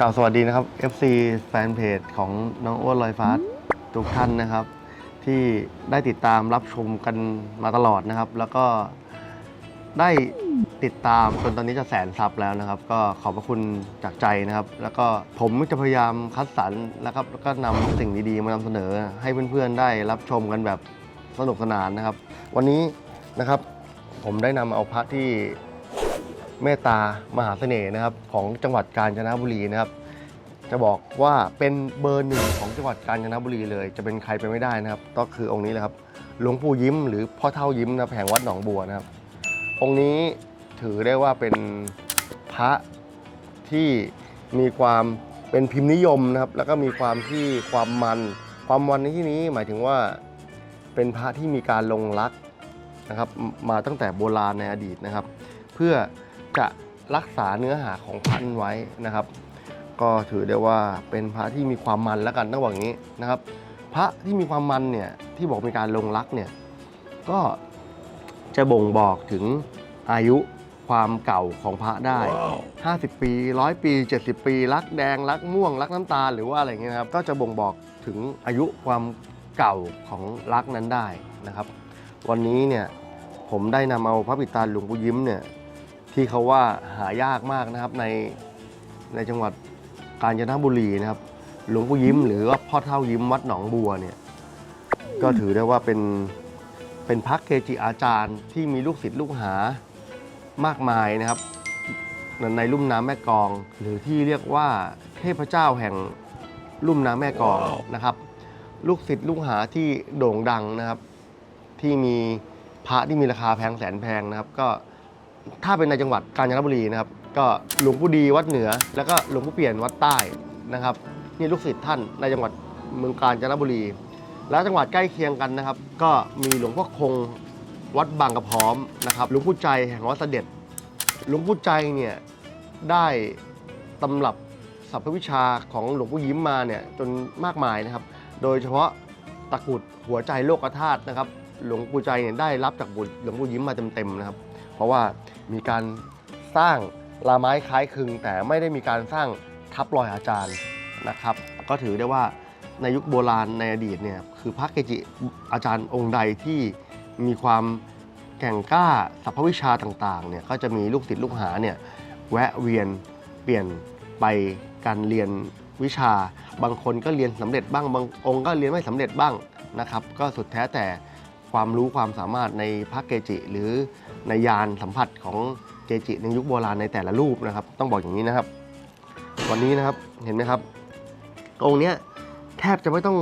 กล่าวสวัสดีนะครับ FC แฟนเพจของน้องอ้วนลอยฟ้าทุกท่านนะครับ ที่ได้ติดตามรับชมกันมาตลอดนะครับ แล้วก็ได้ติดตามจนตอนนี้จะแสนซับแล้วนะครับ ก็ขอบพระคุณจากใจนะครับ แล้วก็ผมจะพยายามคัดสรรนะครับ แล้วก็นำสิ่งดีๆ มานำเสนอให้เพื่อนๆได้รับชมกันแบบสนุกสนานนะครับ วันนี้นะครับผมได้นำเอาพระที่ เมตตามหาเสน่ห์นะครับของจังหวัดกาญจนบุรีนะครับ จะบอกว่าเป็นเบอร์หนึ่งของจังหวัดกาญจนบุรีเลย จะเป็นใครไปไม่ได้นะครับ ก็คือองค์นี้เลยครับหลวงปู่ยิ้มหรือพ่อเท่ายิ้มนะแห่งวัดหนองบัวนะครับ องค์นี้ถือได้ว่าเป็นพระที่มีความเป็นพิมพ์นิยมนะครับ แล้วก็มีความที่ความมัน ความมันในที่นี้หมายถึงว่าเป็นพระที่มีการลงรักนะครับ มาตั้งแต่โบราณในอดีตนะครับ เพื่อ จะรักษาเนื้อหาของพันธุ์ไว้นะครับ ก็ถือได้ว่าเป็นพระที่มีความมันแล้วกันต้องบอกอย่างนี้นะครับ พระที่มีความมันเนี่ยที่บอกมีการลงรักเนี่ยก็จะบ่งบอกถึงอายุความเก่าของพระได้ 50 ปีร้อยปี 70 ปี รักแดง รักม่วง รักน้ำตาลหรือว่าอะไรเงี้ยนะครับ ก็จะบ่งบอกถึงอายุความเก่าของรักนั้นได้นะครับ วันนี้เนี่ยผมได้นำเอาพระปิดตาหลวงปู่ยิ้มเนี่ย ที่เขาว่าหายากมากนะครับในในจังหวัดกาญจนบุรีนะครับ หลวงปู่ยิ้มหรือว่าพ่อเท่ายิ้มวัดหนองบัวเนี่ยก็ถือได้ว่าเป็นเป็นพระเกจิอาจารย์ที่มีลูกศิษย์ลูกหามากมายนะครับ ในลุ่มน้ำแม่กอง หรือที่เรียกว่าเทพเจ้าแห่งลุ่มน้ำแม่กองนะครับ ลูกศิษย์ลูกหาที่โด่งดังนะครับ ที่มีพระที่มีราคาแพงแสนแพงนะครับ ก็ ถ้าเป็นในจังหวัดกาญจนบุรีนะครับ ก็หลวงปู่ดีวัดเหนือ แล้วก็หลวงปู่เปลี่ยนวัดใต้นะครับ นี่ลูกศิษย์ท่านในจังหวัดเมืองกาญจนบุรี แล้วจังหวัดใกล้เคียงกันนะครับ ก็มีหลวงพ่อคงวัดบางกระพร้อมนะครับหลวงปู่ใจแห่งวัดเสด็จหลวงปู่ใจเนี่ยได้ตำรับสัพพวิชาของหลวงปู่ยิ้มมาเนี่ยจนมากมายนะครับ โดยเฉพาะตะกรุดหัวใจโลกธาตุนะครับ หลวงปู่ใจเนี่ยได้รับจากบุญหลวงปู่ยิ้มมาเต็มๆนะครับ เพราะว่ามีการสร้างลาไม้คล้ายคลึง แต่ไม่ได้มีการสร้างทับรอยอาจารย์นะครับ ก็ถือได้ว่าในยุคโบราณในอดีตเนี่ยคือพระเกจิอาจารย์องค์ใดที่มีความแก่งกล้าสัพพวิชาต่างๆเนี่ยก็จะมีลูกศิษย์ลูกหาเนี่ยแวะเวียนเปลี่ยนไปการเรียนวิชา บางคนก็เรียนสำเร็จบ้างบางองค์ก็เรียนไม่สำเร็จบ้างนะครับ ก็สุดแท้แต่ความรู้ความสามารถในพระเกจิ หรือ ในยานสัมผัสของเกจิในยุคโบราณในแต่ละรูปนะครับ ต้องบอกอย่างนี้นะครับ วันนี้นะครับเห็นไหมครับ องค์เนี้ยแทบจะไม่ต้อง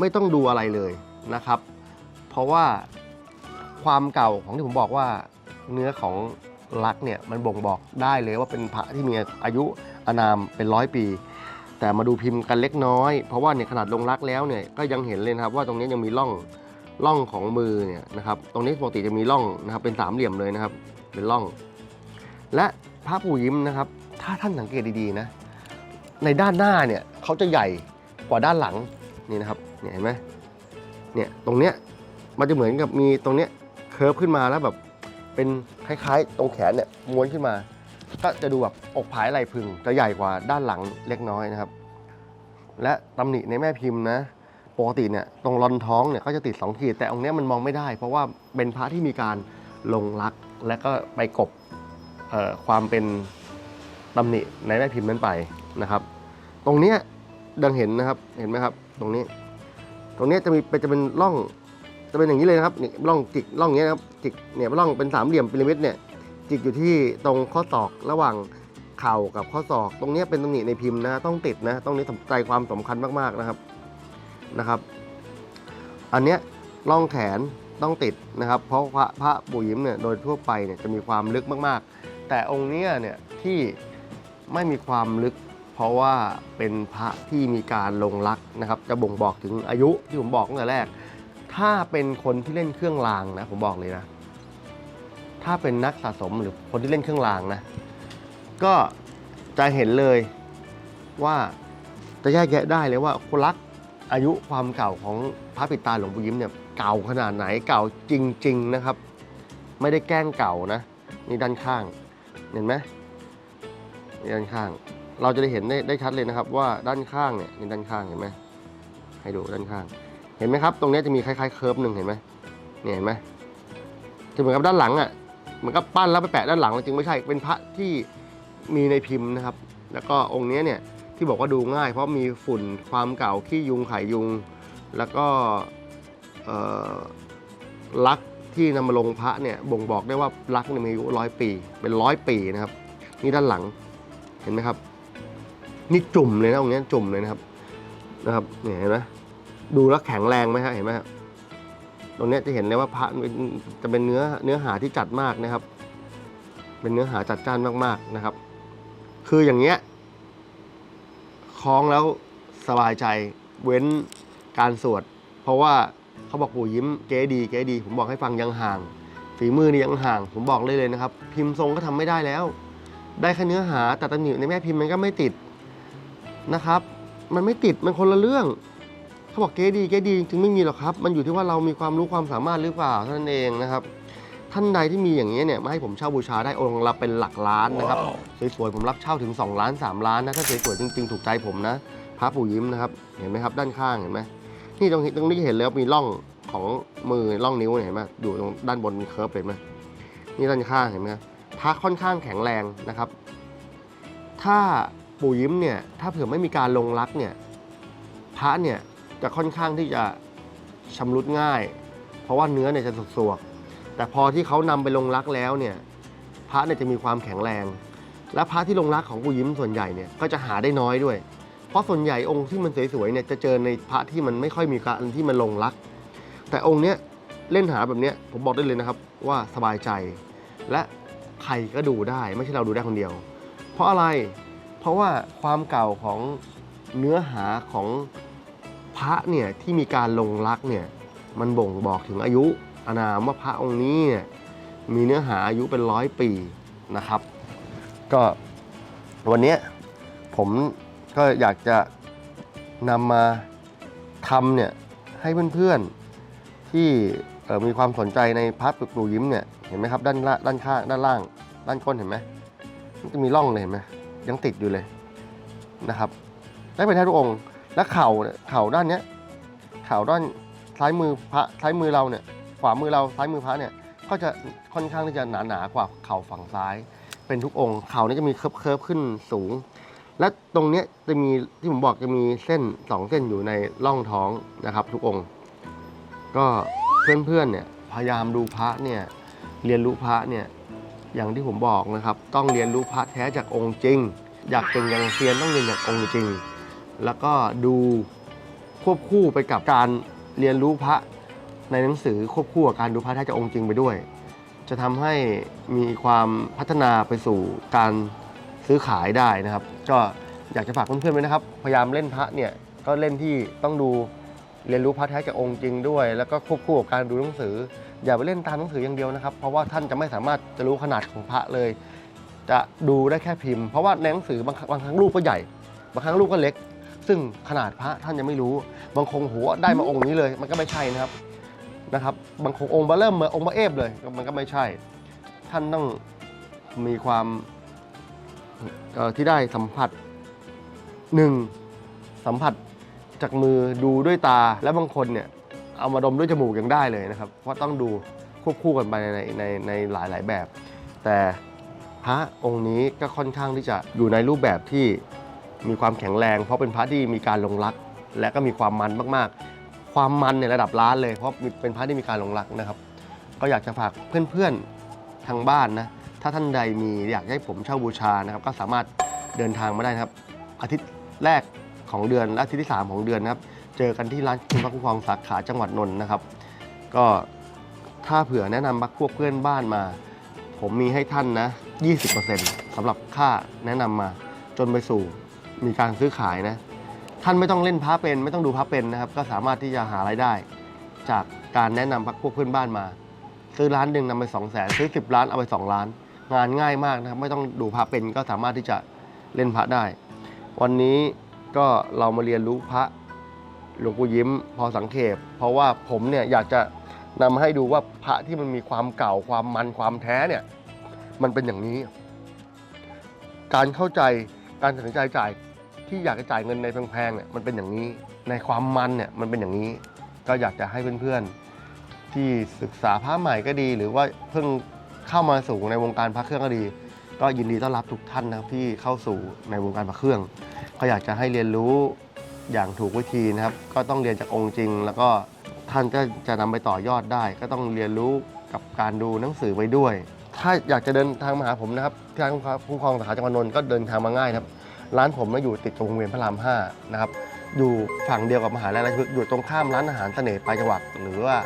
ไม่ต้องดูอะไรเลยนะครับ เพราะว่าความเก่าของที่ผมบอกว่าเนื้อของลักเนี่ยมันบ่งบอกได้เลยว่าเป็นพระที่มีอายุอานามเป็นร้อยปี แต่มาดูพิมพ์กันเล็กน้อย เพราะว่าเนี่ยขนาดลงรักแล้วเนี่ยก็ยังเห็นเลยนะครับว่าตรงนี้ยังมีร่อง ร่องของมือเนี่ยนะครับ ตรงนี้ปกติจะมีร่องนะครับ เป็นสามเหลี่ยมเลยนะครับ เป็นร่อง และพระปู่ยิ้มนะครับ ถ้าท่านสังเกตดีๆนะ ในด้านหน้าเนี่ยเขาจะใหญ่กว่าด้านหลังนี่นะครับเนี่ยเห็นไหมเนี่ยตรงเนี้ยมันจะเหมือนกับมีตรงเนี้ยเคิร์ฟขึ้นมาแล้วแบบเป็นคล้ายๆ ตรงแขนเนี่ยม้วนขึ้นมา ก็จะดูแบบอกผายไหลพึงจะใหญ่กว่าด้านหลังเล็กน้อยนะครับ และตำหนิในแม่พิมพ์นะ ปกติเนี่ยตรงรอนท้องเนี่ยก็จะติดสองขีด แต่องค์นี้มันมองไม่ได้ เพราะว่าเป็นพระที่มีการลงรักและก็ไปกบความเป็นตำหนิในแม่พิมพ์นั้นไปนะครับ ตรงเนี้ดังเห็นนะครับเห็นไหมครับ ตรงนี้ ตรงนี้จะมีเป็นจะเป็นร่องจะเป็นอย่างนี้เลยนะครับนี่ร่องจิกร่องนี้นะครับจิกเนี่ยร่องเป็นสามเหลี่ยมพีระมิดเนี่ยจิกอยู่ที่ตรงข้อศอกระหว่างเข่ากับข้อศอก ตรงนี้เป็นตำหนิในพิมพ์นะต้องติดนะต้องนี้ใจความสำคัญมากๆนะครับ นะครับ อันเนี้ยร่องแขนต้องติดนะครับ เพราะพระพระปู่ยิ้มเนี่ยโดยทั่วไปเนี่ยจะมีความลึกมากๆ แต่องค์เนี้ยเนี่ยที่ไม่มีความลึก เพราะว่าเป็นพระที่มีการลงรักนะครับ จะบ่งบอกถึงอายุที่ผมบอกตั้งแต่แรก ถ้าเป็นคนที่เล่นเครื่องรางนะผมบอกเลยนะ ถ้าเป็นนักสะสมหรือคนที่เล่นเครื่องรางนะ ก็จะเห็นเลยว่าจะแยกแยะได้เลยว่าคนรัก อายุความเก่าของพระปิดตาหลวงปู่ยิ้มเนี่ยเก่าขนาดไหนเก่าจริง ๆนะครับ ไม่ได้แกล้งเก่านะนี่ด้านข้างเห็นไหมนี่ด้านข้าง เราจะได้เห็นได้ได้ชัดเลยนะครับ ว่าด้านข้างเนี่ยนี่ด้านข้างเห็นไหมให้ดูด้านข้าง เห็นไหมครับ ตรงนี้จะมีคล้ายๆเคิร์ฟหนึ่งเห็นไหมเนี่ยเห็นไหมจะเหมือนกับด้านหลังอะเหมือนกับปั้นแล้วไปแปะด้านหลังจริงไม่ใช่เป็นพระที่มีในพิมพ์นะครับ แล้วก็องค์นี้เนี่ย ที่บอกว่าดูง่าย เพราะมีฝุ่นความเก่าขี้ยุงไข่ยุง แล้วก็ลักษ์ที่นำมาลงพระเนี่ยบ่งบอกได้ว่าลักษณ์เนี่ยมีอายุร้อยปี เป็นร้อยปีนะครับ นี่ด้านหลังเห็นไหมครับ นี่จุ่มเลยนะตรงนี้จุ่มเลยนะครับนะครับเนี่ยเห็นไหมดูแล้วแข็งแรงไหมฮะเห็นไหมครับตรงนี้จะเห็นเลยว่าพระมันจะเป็นเนื้อเนื้อหาที่จัดมากนะครับ เป็นเนื้อหาจัดจ้านมากๆนะครับ คืออย่างเงี้ย คล้องแล้วสบายใจเว้นการสวด เพราะว่าเขาบอกปู่ยิ้มเก๋ดีเก๋ดี ผมบอกให้ฟังยังห่าง ฝีมือนี่ยังห่าง ผมบอกเลยเลยนะครับ พิมพ์ทรงก็ทำไม่ได้แล้ว ได้แค่เนื้อหาแต่ตำหนิในแม่พิมพ์มันก็ไม่ติดนะครับ มันไม่ติดมันคนละเรื่องเขาบอกเก๋ดีเก๋ดีจริงไม่มีหรอกครับ มันอยู่ที่ว่าเรามีความรู้ความสามารถหรือเปล่าเท่านั้นเองนะครับ ท่านใดที่มีอย่างนี้ยเนี่ยมาให้ผมเช่าบูชาได้องค์ละเป็นหลักล้านนะครับสวยๆผมรับเช่าถึง 2 ล้าน 3 ล้านนะถ้าสวยๆจริงๆ ถูกใจผมนะพระปู่ยิ้มนะครับเห็นไหมครับด้านข้างเห็นไหมนี่ตรงตรงนี้เห็นแล้วมีร่องของมือร่องนิ้วเนี่ยเห็นไหมอยู่ตรงด้านบนมีเคิร์ฟเห็นไหมนี่ด้านข้างเห็นไหมพระค่อนข้างแข็งแรงนะครับ ถ้าปู่ยิ้มเนี่ยถ้าเผื่อไม่มีการลงรักเนี่ยพระเนี่ยจะค่อนข้างที่จะชำรุดง่าย เพราะว่าเนื้อเนี่ยจะสวกๆ แต่พอที่เขานำไปลงรักแล้วเนี่ยพระเนี่ยจะมีความแข็งแรง และพระที่ลงรักของปู่ยิ้มส่วนใหญ่เนี่ยก็จะหาได้น้อยด้วย เพราะส่วนใหญ่องค์ที่มันสวยๆเนี่ยจะเจอในพระที่มันไม่ค่อยมีการที่มันลงรัก แต่องค์เนี้ยเล่นหาแบบเนี้ยผมบอกได้เลยนะครับว่าสบายใจ และใครก็ดูได้ไม่ใช่เราดูได้คนเดียว เพราะอะไรเพราะว่าความเก่าของเนื้อหาของพระเนี่ยที่มีการลงรักเนี่ยมันบ่งบอกถึงอายุ อานามว่าพระองค์นี้เนี่ยมีเนื้อหาอายุเป็นร้อยปีนะครับ ก็วันนี้ผมก็อยากจะนำมาทำเนี่ยให้เพื่อนๆที่เอ่มีความสนใจในพระปึกหนูยิ้มเนี่ยเห็นไหมครับด้านล่างด้านข้างด้านล่าง ด้านก้นเห็นไหมมันจะมีร่องเลยเห็นไหมยังติดอยู่เลยนะครับได้ไปแทบทุกองค์และเข่าเนี่ยเข่าด้านเนี้ยเข่าด้านซ้ายมือพระซ้ายมือเราเนี่ย ขวามือเราซ้ายมือพระเนี่ยก็จะค่อนข้างที่จะหนาหนากว่าเข่าฝั่งซ้าย เป็นทุกองค์เข่านี่จะมีเคิร์ฟเคิร์ฟขึ้นสูง และตรงเนี้ยจะมีที่ผมบอกจะมีเส้นสองเส้นอยู่ในร่องท้องนะครับ ทุกองค์ ก็เพื่อนๆเนี่ยพยายามดูพระเนี่ยเรียนรู้พระเนี่ยอย่างที่ผมบอกนะครับ ต้องเรียนรู้พระแท้จากองค์จริง อยากเป็นอย่างเซียนต้องเรียนจากองค์จริง แล้วก็ดูควบคู่ไปกับการเรียนรู้พระ ในหนังสือควบคู่กับการดูพระแท้จากองค์จริงไปด้วย จะทำให้มีความพัฒนาไปสู่การซื้อขายได้นะครับ ก็อยากจะฝากเพื่อนๆไว้นะครับ พยายามเล่นพระเนี่ยก็เล่นที่ต้องดูเรียนรู้พระแท้จากองค์จริงด้วย แล้วก็ควบคู่กับการดูหนังสือ อย่าไปเล่นตามหนังสืออย่างเดียวนะครับ เพราะว่าท่านจะไม่สามารถจะรู้ขนาดของพระเลย จะดูได้แค่พิมพ์ เพราะว่าในหนังสือบางบางครั้งรูปก็ใหญ่ บางครั้งรูปก็เล็ก ซึ่งขนาดพระท่านยังไม่รู้ บางคงหัวได้มาองค์นี้เลย มันก็ไม่ใช่นะครับ นะครับบางคงองค์บาเริ่มมาองค์บาเอฟเลยมันก็ไม่ใช่ ท่านต้องมีความที่ได้สัมผัสหนึ่งสัมผัสจากมือดูด้วยตาและบางคนเนี่ยเอามาดมด้วยจมูกยังได้เลยนะครับ เพราะต้องดูควบคู่กันไปในในในหลายหลายแบบ แต่พระองค์นี้ก็ค่อนข้างที่จะอยู่ในรูปแบบที่มีความแข็งแรง เพราะเป็นพระที่มีการลงรัก และก็มีความมันมากๆ ความมันในระดับล้านเลย เพราะเป็นพระที่มีการลงรักนะครับ ก็อยากจะฝากเพื่อนๆทางบ้านนะ ถ้าท่านใดมีอยากให้ผมเช่าบูชานะครับ ก็สามารถเดินทางมาได้นะครับ อาทิตย์แรกของเดือนและอาทิตย์ที่ 3 ของเดือนนะครับ เจอกันที่ร้านคุณพระคุ้มครองสาขาจังหวัดนนท์นะครับ ก็ถ้าเผื่อแนะนำบักพวกเพื่อนบ้านมา ผมมีให้ท่านนะ 20%สำหรับค่าแนะนำมาจนไปสู่มีการซื้อขายนะ ท่านไม่ต้องเล่นพระเป็น ไม่ต้องดูพระเป็นนะครับ ก็สามารถที่จะหารายได้ จากการแนะนำพักพวกเพื่อนบ้านมา ซื้อร้านหนึ่งนำไป2 0 0แสนซื้อ 10 ล้านเอาไป 2 ล้าน งานง่ายมากนะครับ ไม่ต้องดูพระเป็นก็สามารถที่จะเล่นพระได้ วันนี้ก็เรามาเรียนรู้พระหลวงปู่ยิ้มพอสังเขปเพราะว่าผมเนี่ยอยากจะนำมาให้ดูว่าพระที่มันมีความเก่าความมันความแท้เนี่ยมันเป็นอย่างนี้ การเข้าใจการตัดสินใจจ่าย ที่อยากจะจ่ายเงินในแพงๆเนี่ยมันเป็นอย่างนี้ ในความมันเนี่ยมันเป็นอย่างนี้ ก็อยากจะให้เพื่อนๆ ที่ศึกษาผ้าใหม่ก็ดี หรือว่าเพิ่งเข้ามาสู่ในวงการพระเครื่องก็ดี ก็ยินดีต้อนรับทุกท่านนะครับที่เข้าสู่ในวงการพระเครื่องก็อยากจะให้เรียนรู้อย่างถูกวิธีนะครับ ก็ต้องเรียนจากองค์จริง แล้วก็ท่านก็จะนำไปต่อยอดได้ ก็ต้องเรียนรู้กับการดูหนังสือไปด้วย ถ้าอยากจะเดินทางมาหาผมนะครับที่ร้านคุ้ครองสาขาจังหวัดนนท์ก็เดินทางมาง่ายครับ ร้านผมมาอยู่ติดกับวงเวียนพระราม5นะครับอยู่ฝั่งเดียวกับมหาลัยราชพฤกษ์อยู่ตรงข้ามร้านอาหารเสน่ห์ปลายจังหวัด หรือว่า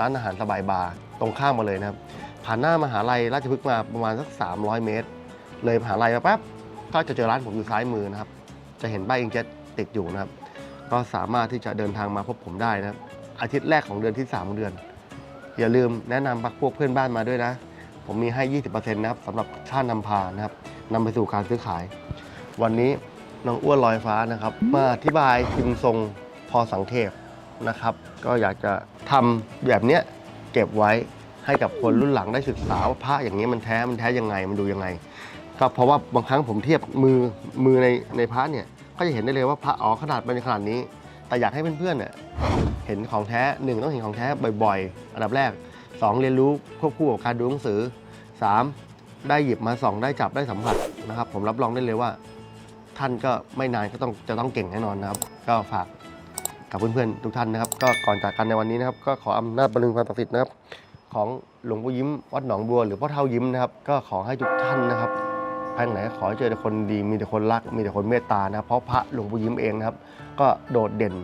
ร้านอาหารสบายบาร์ตรงข้ามมาเลยนะครับ ผ่านหน้ามหาลัยราชพฤกษ์มาประมาณสัก 300 เมตร เลยมหาลัยมาแป๊บก็จะเจอร้านผมอยู่ซ้ายมือนะครับ จะเห็นป้ายอิงเจ็ตติดอยู่นะครับ ก็สามารถที่จะเดินทางมาพบผมได้นะครับ อาทิตย์แรกของเดือนที่3ของเดือน อย่าลืมแนะนำพักพวกเพื่อนบ้านมาด้วยนะ ผมมีให้ 20%นะครับสำหรับค่านำพานะครับนำไปสู่การซื้อขาย วันนี้น้องอ้วนลอยฟ้านะครับ มาอธิบายพิมพ์ทรงพอสังเขปนะครับ ก็อยากจะทำแบบเนี้ยเก็บไว้ให้กับคนรุ่นหลังได้ศึกษาว่าพระอย่างนี้มันแท้มันแท้ยังไงมันดูยังไง ก็เพราะว่าบางครั้งผมเทียบมือมือในในพระเนี่ยก็จะเห็นได้เลยว่าพระอ๋อขนาดเป็นขนาดนี้ แต่อยากให้เพื่อนๆเนี่ยเห็นของแท้หนึ่งต้องเห็นของแท้บ่อยๆ อันดับแรกสองเรียนรู้ควบคู่กับการดูหนังสือสามได้หยิบมาส่องได้จับได้สัมผัสนะครับ ผมรับรองได้เลยว่า ท่านก็ไม่นานก็ต้องจะต้องเก่งแน่นอนนะครับ ก็ฝากกับเพื่อนๆทุกท่านนะครับ ก็ก่อนจากกันในวันนี้นะครับ ก็ขออำนาจบรรลุความศักดิ์สิทธิ์นะครับ ของหลวงปู่ยิ้มวัดหนองบัว หรือพ่อเท่ายิ้มนะครับ ก็ขอให้ทุกท่านนะครับไปไหนขอให้เจอแต่คนดีมีแต่คนรัก มีแต่คนเมตตานะเพราะพระหลวงปู่ยิ้มเองนะครับ ก็โดดเด่น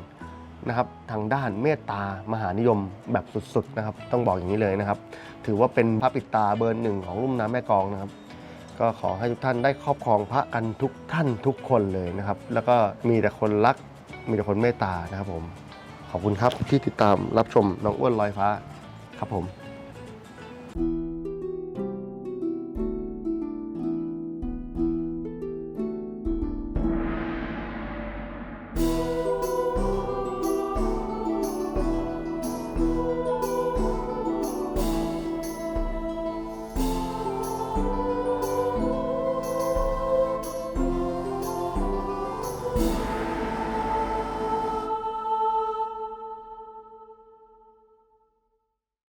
นะครับทางด้านเมตตามหานิยมแบบสุดๆนะครับ ต้องบอกอย่างนี้เลยนะครับ ถือว่าเป็นพระปิดตาเบอร์หนึ่งของลุ่มน้ำแม่กองนะครับ ก็ขอให้ทุกท่านได้ครอบครองพระกันทุกท่านทุกคนเลยนะครับ แล้วก็มีแต่คนรัก มีแต่คนเมตตานะครับผม ขอบคุณครับที่ติดตามรับชมน้องอ้วนลอยฟ้าครับผม